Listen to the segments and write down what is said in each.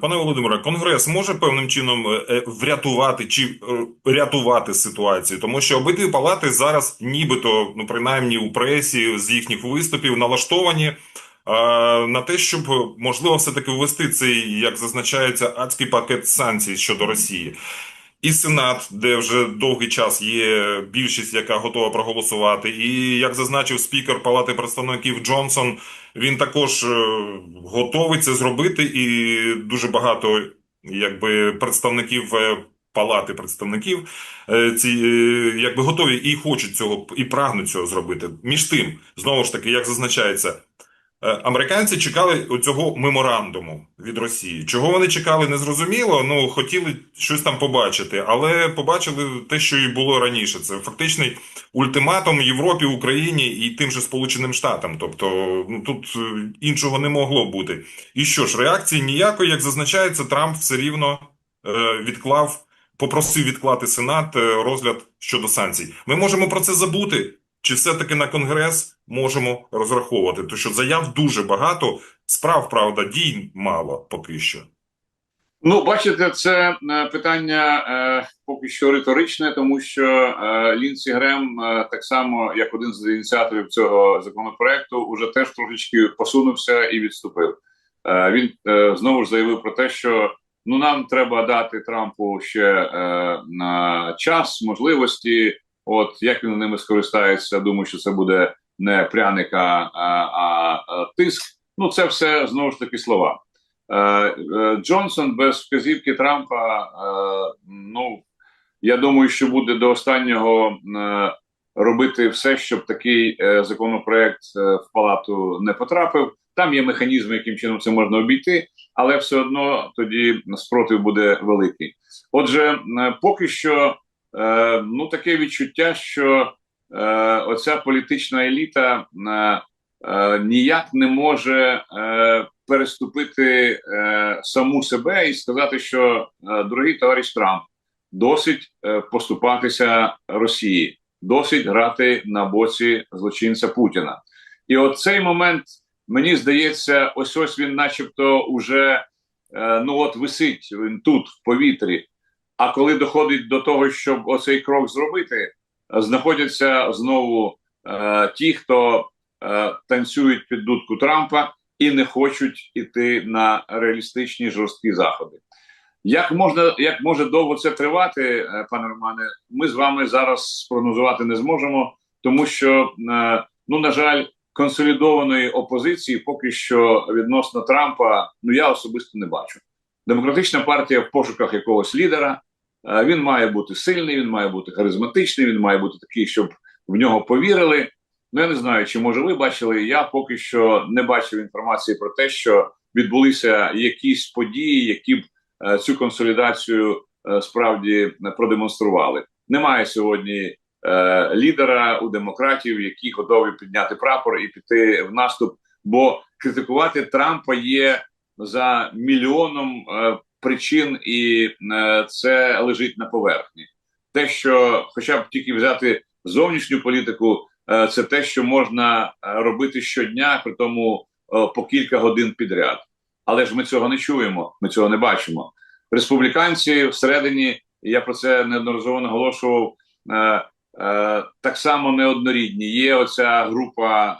Пане Володимире, Конгрес може певним чином е, е, врятувати чи е, рятувати ситуацію, тому що обидві палати зараз, нібито, ну принаймні у пресі з їхніх виступів, налаштовані е, на те, щоб можливо все-таки ввести цей, як зазначається, адський пакет санкцій щодо Росії. І Сенат, де вже довгий час є більшість, яка готова проголосувати, і як зазначив спікер Палати представників Джонсон, він також е, готовий це зробити, і дуже багато якби представників е, Палати представників е, ці якби готові і хочуть цього, і прагнуть цього зробити. Між тим, знову ж таки, як зазначається. Е, Американці чекали цього меморандуму від Росії. Чого вони чекали, не зрозуміло. Ну хотіли щось там побачити, але побачили те, що і було раніше. Це фактичний ультиматум Європі, Україні і тим же Сполученим Штатам. Тобто, ну тут е, іншого не могло бути. І що ж, реакції ніякої, як зазначається, Трамп все рівно е, відклав, попросив відклати Сенат розгляд щодо санкцій. Ми можемо про це забути. Чи все-таки на Конгрес можемо розраховувати? Тому що заяв дуже багато, справ, правда, дій мало поки що. Ну, бачите, це е, питання е, поки що риторичне, тому що е, Лінсі Грем, е, так само як один з ініціаторів цього законопроекту, уже теж трошечки посунувся і відступив. Е, він е, знову ж заявив про те, що ну нам треба дати Трампу ще е, на час можливості. От як він ними скористається, думаю, що це буде не пряник, а, а, а тиск. Ну, це все знову ж таки слова. Е, е, Джонсон без вказівки Трампа. Е, ну я думаю, що буде до останнього е, робити все, щоб такий е, законопроект е, в палату не потрапив. Там є механізми, яким чином це можна обійти, але все одно тоді спротив буде великий. Отже, е, поки що е, ну таке відчуття, що е, оця політична еліта е, е, ніяк не може е, переступити е, саму себе і сказати, що е, дорогий товариш Трамп, досить е, поступатися Росії, досить грати на боці злочинця Путіна. І от цей момент мені здається, ось ось він, начебто, уже е, ну от висить він тут в повітрі. А коли доходить до того, щоб оцей крок зробити, знаходяться знову е, ті, хто е, танцюють під дудку Трампа і не хочуть іти на реалістичні жорсткі заходи. Як можна, як може довго це тривати, е, пане Романе, ми з вами зараз спрогнозувати не зможемо, тому що, е, ну на жаль, консолідованої опозиції поки що відносно Трампа, ну я особисто не бачу. Демократична партія в пошуках якогось лідера. Е, Він має бути сильний, він має бути харизматичний, він має бути такий, щоб в нього повірили. Ну я не знаю, чи може ви бачили. Я поки що не бачив інформації про те, що відбулися якісь події, які б е, цю консолідацію е, справді продемонстрували. Немає сьогодні лідера у демократів, які готові підняти прапор і піти в наступ. Бо критикувати Трампа є за мільйоном причин, і е, це лежить на поверхні. Те, що, хоча б тільки взяти зовнішню політику, е, це те, що можна е, робити щодня, при тому по кілька годин підряд. Але ж ми цього не чуємо, ми цього не бачимо. Республіканці всередині, я про це неодноразово наголошував. Так само неоднорідні. Є оця група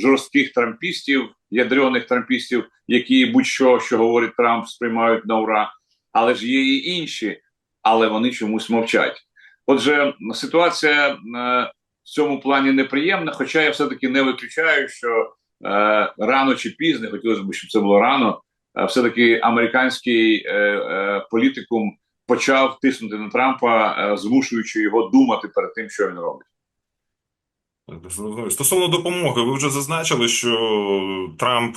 жорстких трампістів, ядрених трампістів, які будь-що, що говорить Трамп, сприймають на ура, але ж є і інші, але вони чомусь мовчать. Отже, ситуація е, в цьому плані неприємна, хоча я все-таки не виключаю, що е, рано чи пізно, хотілося б, щоб це було рано, е, все-таки американський е, е, політикум почав тиснути на Трампа, змушуючи його думати перед тим, що він робить. Стосовно допомоги, ви вже зазначили, що Трамп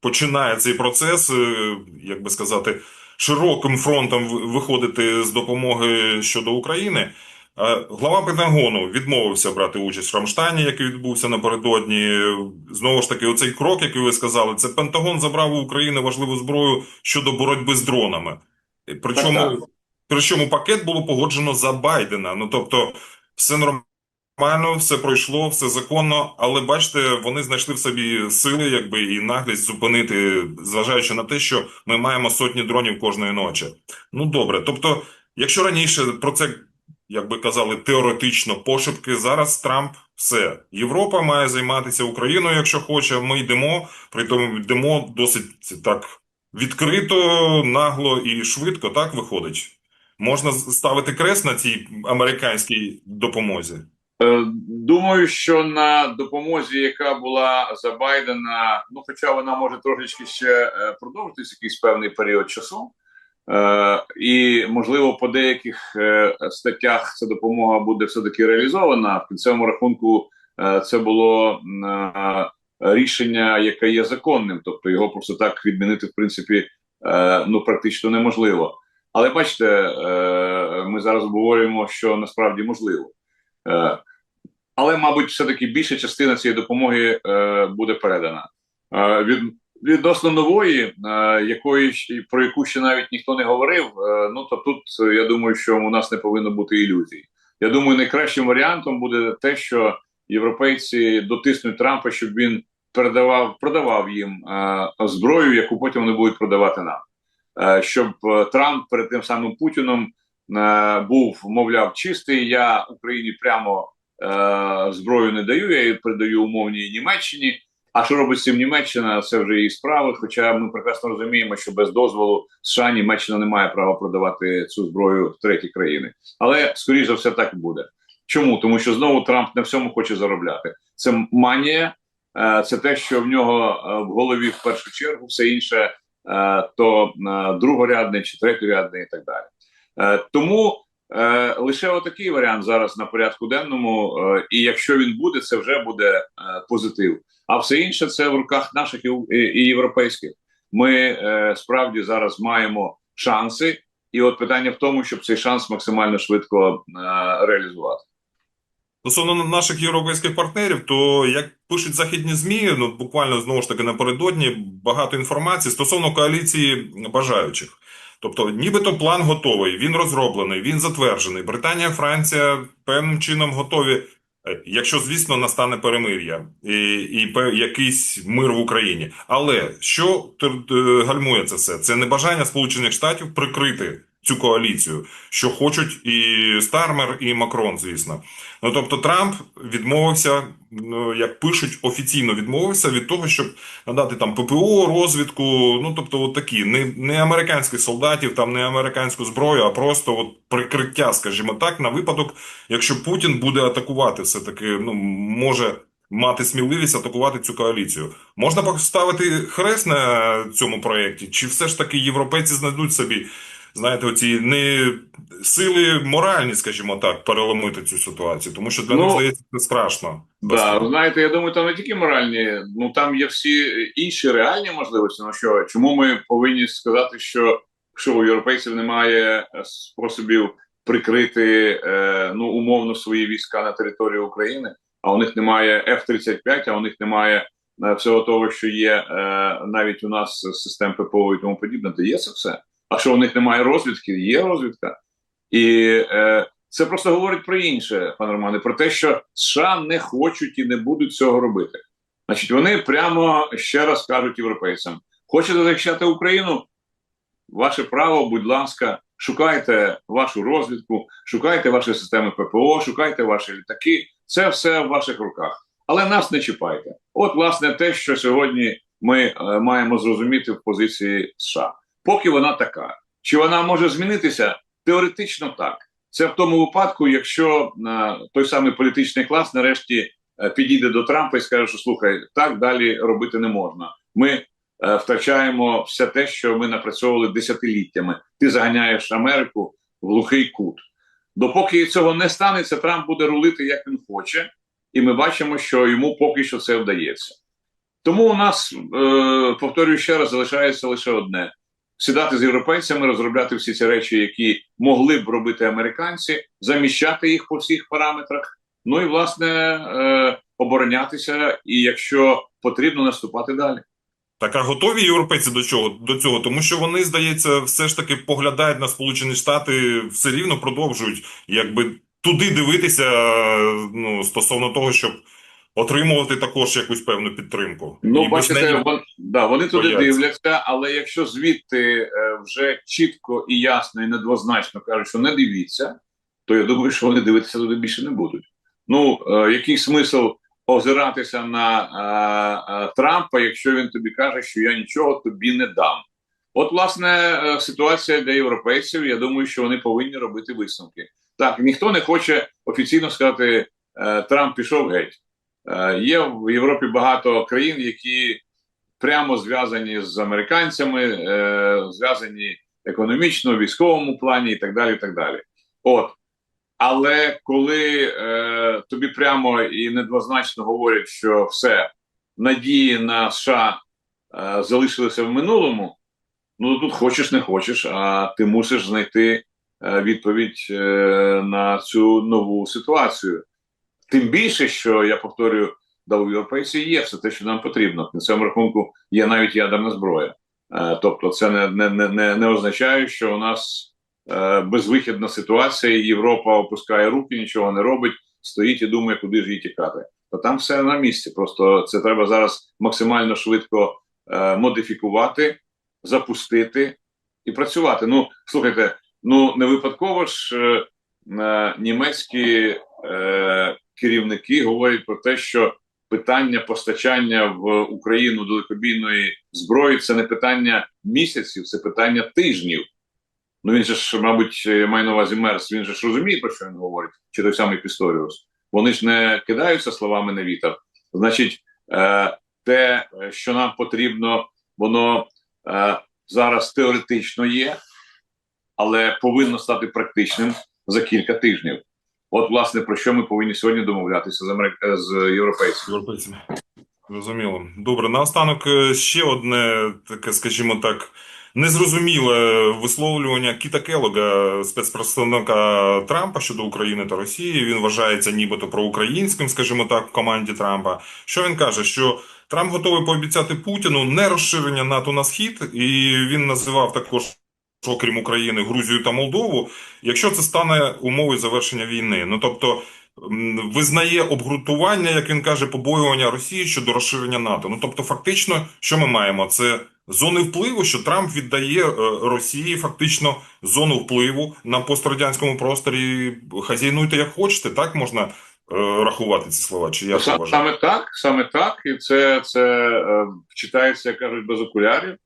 починає цей процес, е, як би сказати, широким фронтом виходити з допомоги щодо України. Е, Глава Пентагону відмовився брати участь в Рамштайні, який відбувся напередодні. Знову ж таки, оцей крок, який ви сказали, це Пентагон забрав у України важливу зброю щодо боротьби з дронами. Причому, причому пакет було погоджено за Байдена. Ну тобто, все нормально. Нормально, все пройшло, все законно, але бачите, вони знайшли в собі сили, якби і наглість зупинити, зважаючи на те, що ми маємо сотні дронів кожної ночі. Ну добре, тобто, якщо раніше про це, як би казали, теоретично пошепки, зараз Трамп все. Європа має займатися Україною, якщо хоче. Ми йдемо, при тому йдемо досить так відкрито, нагло і швидко, так виходить. Можна ставити крест на цій американській допомозі. Е, Думаю, що на допомозі, яка була за Байдена, ну хоча вона може трошечки ще е, продовжитись якийсь певний період часу, е, і можливо по деяких статтях ця допомога буде все таки реалізована. В кінцевому рахунку це було рішення, яке є законним, тобто його просто так відмінити, в принципі, ну практично неможливо. Але бачите, ми зараз обговорюємо, що насправді можливо. Е, але, мабуть, все-таки більша частина цієї допомоги е, буде передана. Е, від, відносно нової, якої про яку ще навіть ніхто не говорив. Ну то тут я думаю, що у нас не повинно бути ілюзій. Я думаю, найкращим варіантом буде те, що європейці дотиснуть Трампа, щоб він передавав, продавав їм зброю, яку потім вони будуть продавати нам. Щоб Трамп перед тим самим Путіном був, мовляв, чистий. Я Україні прямо е, зброю не даю, я її передаю умовній Німеччині. А що робить з цим Німеччина? Це вже її справи. Хоча ми прекрасно розуміємо, що без дозволу США Німеччина не має права продавати цю зброю в треті країни. Але скоріш за все так буде. Чому? Тому що знову Трамп на всьому хоче заробляти. Це манія, е, це те, що в нього е, в голові в першу чергу, все інше е, то е, другорядне чи третьорядне і так далі. Е, Тому е, лише отакий варіант зараз на порядку денному, е, і якщо він буде, це вже буде позитив. А все інше це в руках наших і, європейських. Ми справді зараз маємо шанси, і от питання в тому, щоб цей шанс максимально швидко реалізувати. Стосовно наших європейських партнерів, то як пишуть західні ЗМІ, ну буквально знову ж таки напередодні багато інформації стосовно коаліції бажаючих. Тобто, нібито план готовий, він розроблений, він затверджений. Британія, Франція певним чином готові, е, якщо звісно настане перемир'я і, і якийсь мир в Україні. Але що е, гальмує це все? Це небажання Сполучених Штатів прикрити цю коаліцію, що хочуть і Стармер, і Макрон, звісно. Ну тобто Трамп відмовився, ну як пишуть, офіційно відмовився від того, щоб надати там ППО, розвідку. Ну тобто, от такі не, не американських солдатів, там не американську зброю, а просто от прикриття, скажімо так, на випадок, якщо Путін буде атакувати, все таки ну може. Мати сміливість атакувати цю коаліцію. Можна поставити хрест на цьому проєкті, чи все ж таки європейці знайдуть собі, знаєте, оці не сили моральні, скажімо так, переломити цю ситуацію, тому що для Ну, них здається це страшно. Да, знаєте, я думаю, там не тільки моральні, ну там є всі інші реальні можливості. Ну що чому ми повинні сказати, що, що у європейців немає способів прикрити е, ну умовно свої війська на території України, а у них немає F-35, а у них немає е, всього того, що є е, навіть у нас систем ППО і тому подібне, то є це все. А що у них немає розвідки? Є розвідка. І е, це просто говорить про інше, пане Романе, про те, що США не хочуть і не будуть цього робити. Значить, вони прямо ще раз кажуть європейцям: хочете захищати Україну? Ваше право, будь ласка, шукайте вашу розвідку, шукайте ваші системи ППО, шукайте ваші літаки. Це все в ваших руках. Але нас не чіпайте. От, власне, те, що сьогодні ми е, маємо зрозуміти в позиції США. Поки вона така. Чи вона може змінитися? Теоретично так. Це в тому випадку, якщо е, той самий політичний клас нарешті е, підійде до Трампа і скаже, що слухай, так далі робити не можна. Ми е, втрачаємо все те, що ми напрацьовували десятиліттями. Ти заганяєш Америку в глухий кут. Допоки цього не станеться, Трамп буде рулити як він хоче, і ми бачимо, що йому поки що це вдається. Тому у нас, е, повторюю ще раз, залишається лише одне: сідати з європейцями, розробляти всі ці речі, які могли б робити американці, заміщати їх по всіх параметрах. Ну і власне е, оборонятися, і якщо потрібно, наступати далі. Так, а готові європейці до чого до цього? Тому що вони, здається, все ж таки поглядають на Сполучені Штати, все рівно продовжують якби туди дивитися ну, стосовно того, щоб отримувати також якусь певну підтримку. Ну, І бачите, неї- вон, да, вони туди бояться. дивляться, але якщо звідти е, вже чітко і ясно і недвозначно кажуть, що не дивіться, то я думаю, що вони дивитися туди більше не будуть. Ну, е, який смисл озиратися на е, е, Трампа, якщо він тобі каже, що я нічого тобі не дам? От, власне, е, ситуація для європейців. Я думаю, що вони повинні робити висновки. Так, ніхто не хоче офіційно сказати, е, Трамп пішов геть. Е, Є в Європі багато країн, які прямо зв'язані з американцями, е, зв'язані економічно, військовому плані і так далі. І так далі. От. Але коли е, тобі прямо і недвозначно говорять, що все надії на США е, залишилися в минулому, ну тут хочеш не хочеш, а ти мусиш знайти е, відповідь е, на цю нову ситуацію. Тим більше, що я повторюю, да у європейців є все те, що нам потрібно. На цьому рахунку є навіть ядерна зброя. Е, тобто, це не, не, не, не, означає, що у нас е, безвихідна ситуація, Європа опускає руки, нічого не робить, стоїть і думає, куди ж їй тікати. Та там все на місці. Просто це треба зараз максимально швидко е, модифікувати, запустити і працювати. Ну, слухайте, ну не випадково ж німецькі керівники говорять про те, що питання постачання в Україну далекобійної зброї це не питання місяців, це питання тижнів. Ну він же ж, мабуть, має на увазі Мерс, він же ж розуміє, про що він говорить, чи той самий Пісторіус. Вони ж не кидаються словами на вітер. Значить, е, те, що нам потрібно, воно е, зараз теоретично є, але повинно стати практичним за кілька тижнів. От, власне, про що ми повинні сьогодні домовлятися з, Америк... з європейцями. Європейцями. Зрозуміло. Добре, наостанок е, ще одне таке, скажімо так, незрозуміле висловлювання Кіта Келога, спецпредставника Трампа щодо України та Росії. Він вважається нібито проукраїнським, скажімо так, в команді Трампа. Що він каже? Що Трамп готовий пообіцяти Путіну не розширення НАТО на схід, і він називав також. Окрім України, Грузію та Молдову, якщо це стане умовою завершення війни, ну тобто визнає обґрунтування, як він каже, побоювання Росії щодо розширення НАТО. Ну тобто, фактично, що ми маємо? Це зони впливу, що Трамп віддає е, Росії фактично зону впливу на пострадянському просторі. Хазяйнуйте як хочете, так можна е, рахувати ці слова? Чи я Саме, саме так, саме так, і це, це е, читається, як кажуть, без окулярів.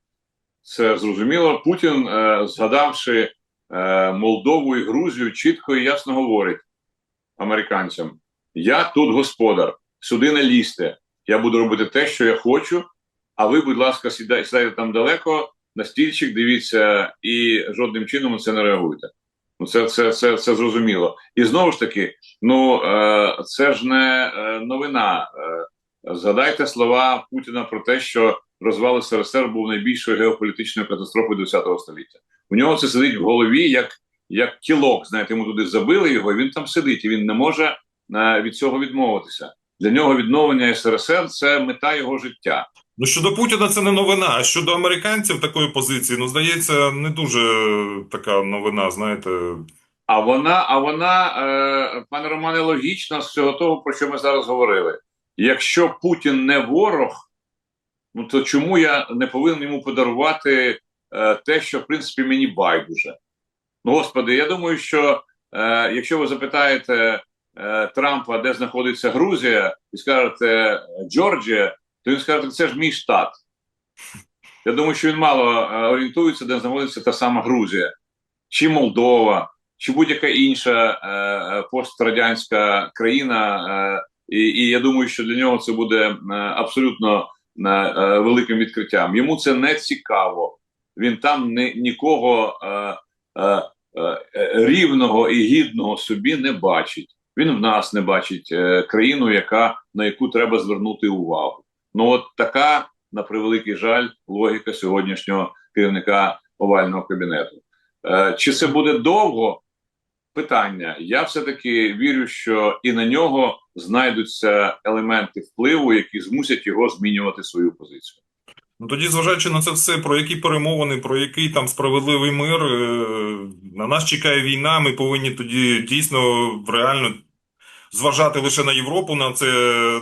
Це зрозуміло. Путін, е, згадавши е, Молдову і Грузію, чітко і ясно говорить американцям: я тут господар, сюди не лізьте. Я буду робити те, що я хочу. А ви, будь ласка, сідайте, сідайте там далеко на стільчик, дивіться, і жодним чином на це не реагуйте. Ну, це, це, це, це зрозуміло. І знову ж таки, ну е, це ж не новина. Згадайте слова Путіна про те, що розвал СРСР був найбільшою геополітичною катастрофою ХХ століття. У нього це сидить в голові як, як кілок. Знаєте, йому туди забили його, і він там сидить, і він не може е, від цього відмовитися. Для нього відновлення СРСР це мета його життя. Ну щодо Путіна, це не новина. А щодо американців такої позиції, ну здається, не дуже така новина. Знаєте, А вона, а вона, е, пане Романе, логічна з всього того, про що ми зараз говорили. Якщо Путін не ворог, ну то чому я не повинен йому подарувати е, те, що в принципі мені байдуже? Ну, господи, я думаю, що е, якщо ви запитаєте е, Трампа, де знаходиться Грузія, і скажете Джорджія, то він скаже, це ж мій штат. Я думаю, що він мало е, орієнтується, де знаходиться та сама Грузія, чи Молдова, чи будь-яка інша е, е, пострадянська країна. Е, і, і я думаю, що для нього це буде е, абсолютно е, е, великим відкриттям. Йому це не цікаво. Він там ні, нікого е, е, е, рівного і гідного собі не бачить. Він в нас не бачить е, країну, яка на яку треба звернути увагу. Ну от така, на превеликий жаль, логіка сьогоднішнього керівника овального кабінету. Е, чи це буде довго? Питання. Я все-таки вірю, що і на нього знайдуться елементи впливу, які змусять його змінювати свою позицію. Ну тоді, зважаючи на це все, про які перемовини, про який там справедливий мир, е, на нас чекає війна. Ми повинні тоді дійсно реально зважати лише на Європу, на це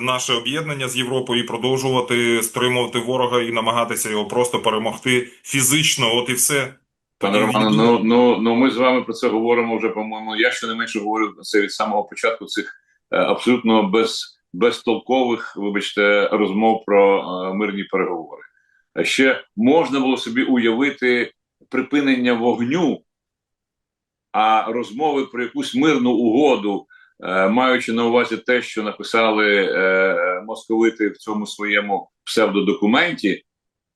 наше об'єднання з Європою і продовжувати стримувати ворога і намагатися його просто перемогти фізично. От і все. Пане Романе, ну, ну, ну ми з вами про це говоримо вже, по-моєму. Я щонайменше говорю про це від самого початку цих абсолютно без, безтолкових, вибачте, розмов про е, мирні переговори. А ще можна було собі уявити припинення вогню, а розмови про якусь мирну угоду, е, маючи на увазі те, що написали е, московити в цьому своєму псевдодокументі,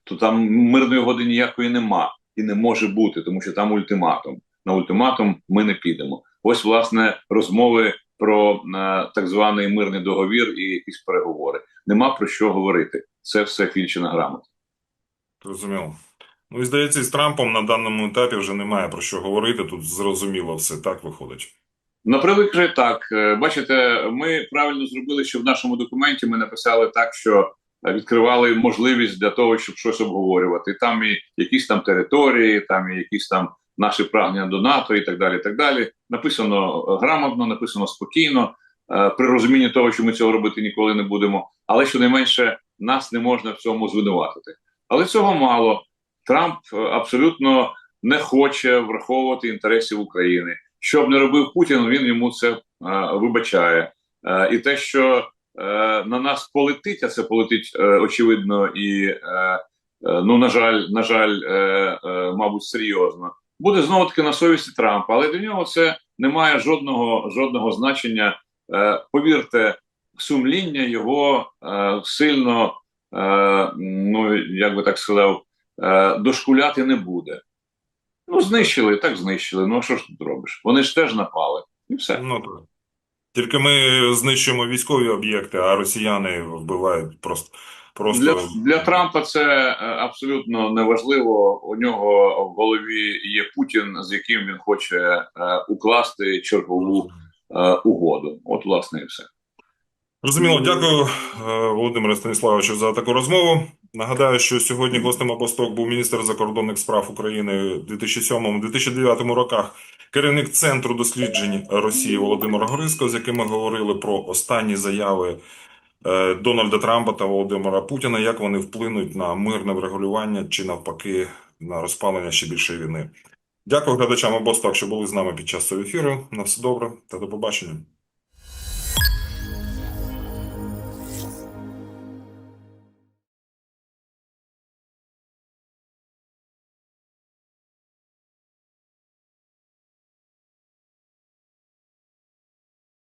то там мирної угоди ніякої нема і не може бути, тому що там ультиматум. На ультиматум ми не підемо. Ось власне розмови про е, так званий мирний договір і якісь переговори. Нема про що говорити. Це все фільчина грамота. Зрозуміло. Ну і здається, з Трампом на даному етапі вже немає про що говорити. Тут зрозуміло все так виходить. На превеликий жаль, так Е, бачите, ми правильно зробили, що в нашому документі ми написали так, що відкривали можливість для того, щоб щось обговорювати. Там і якісь там території, там і якісь там наші прагнення до НАТО, і так далі. і так далі. Написано е, грамотно, написано спокійно, е, при розумінні того, що ми цього робити ніколи не будемо. Але щонайменше нас не можна в цьому звинуватити. Але цього мало. Трамп е, абсолютно не хоче враховувати інтересів України. Що б не робив Путін, він йому це вибачає. І те, що на нас полетить, а це полетить очевидно і ну на жаль, на жаль, мабуть, серйозно. Буде знову таки на совісті Трампа, але для нього це не має жодного жодного значення. Е, повірте, сумління його е, сильно, е, ну як би так сказав, дошкуляти не буде. Ну, знищили, так знищили. Ну, а що ж тут робиш? Вони ж теж напали. І все. Ну так. Тільки ми знищуємо військові об'єкти, а росіяни вбивають просто. Просто... Для, для Трампа це е, абсолютно неважливо. У нього в голові є Путін, з яким він хоче е, укласти чергову е, угоду. От, власне, і все. Зрозуміло, дякую, е, Володимире Станіславовичу, за таку розмову. Нагадаю, що сьогодні гостем Апосток був міністр закордонних справ України в 2007-2009 роках, керівник Центру досліджень Росії Володимир Гриско, з яким ми говорили про останні заяви Дональда Трампа та Володимира Путіна, як вони вплинуть на мирне врегулювання чи навпаки на розпалення ще більшої війни. Дякую глядачам Апосток, що були з нами під час цього ефіру. На все добре та до побачення.